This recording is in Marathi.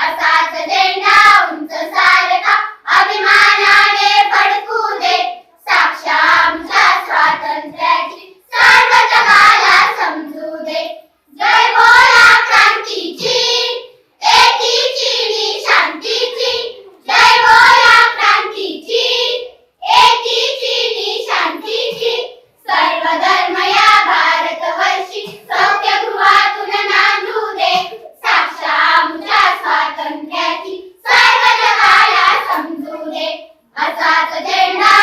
a Saturday night. असाच झेंडा